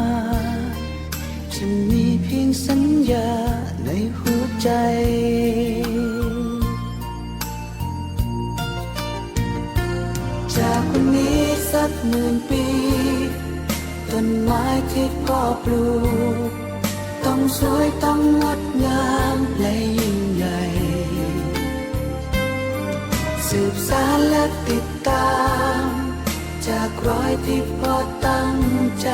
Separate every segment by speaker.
Speaker 1: า จากวันนี้สักหมื่นปี ต้นไม้ที่พ่อปลูก ต้องสวยต้องงดงามและยิ่งใหญ่ สืบสารและติดตาม จากรอยที่พ่อตั้งใจ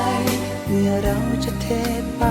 Speaker 1: เมื่อเราจะเทไป